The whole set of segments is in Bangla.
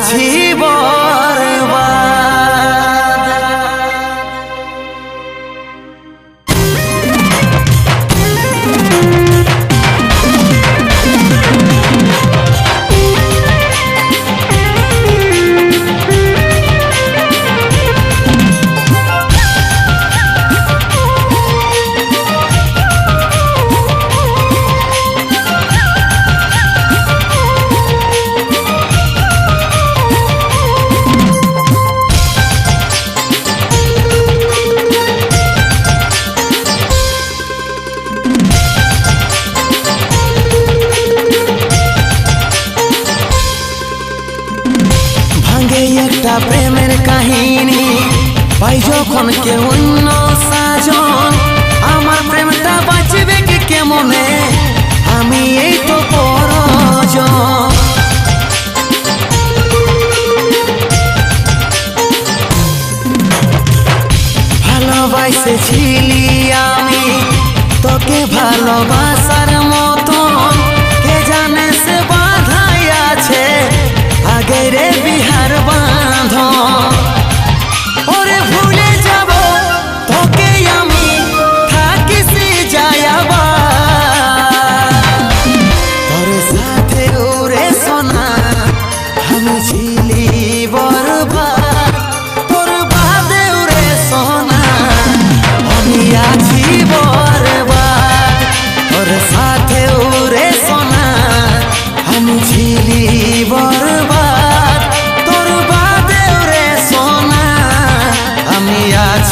আমি যখন কে অন্য সাজন, আমার প্রেমটা বাঁচবে কি কেমনে? আমি এই তো পরজন। ভালোবাসেছিলি আমি, তোকে ভালোবাসার মতন। কে জানে সে বাধাই আছে? আগে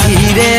আছি রে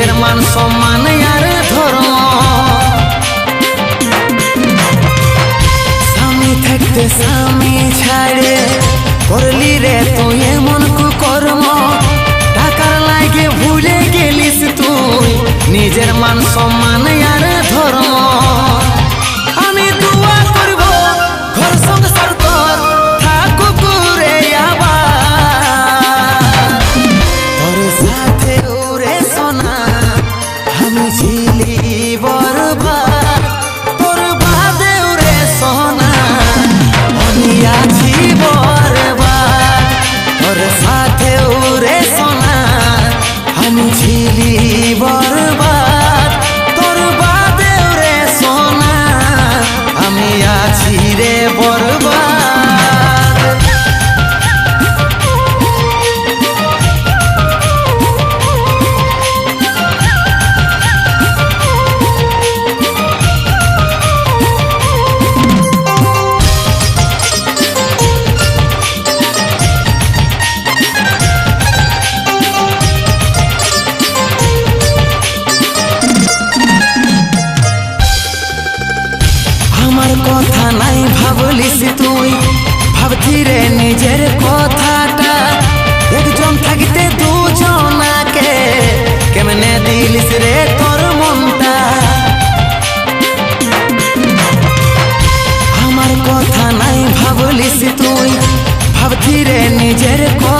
নিজের মান সম্মান আর ধর্ম। স্বামী থাকতে স্বামী ছাড়ে, করলি রে তুই এমন কুকর্ম। টাকার লাগে ভুলে গেলিস তুই, নিজের মান সম্মান আর ধর্ম। আমি আছি ভাবলিস তুই? ভাবছি রে নিজের কথাটা। একজন থাকিতে দুজনাকে কেমনে দিলিস রে তোর মনটা? আমার কথা নাই ভাবলিস তুই? ভাবছি রে নিজের কথাটা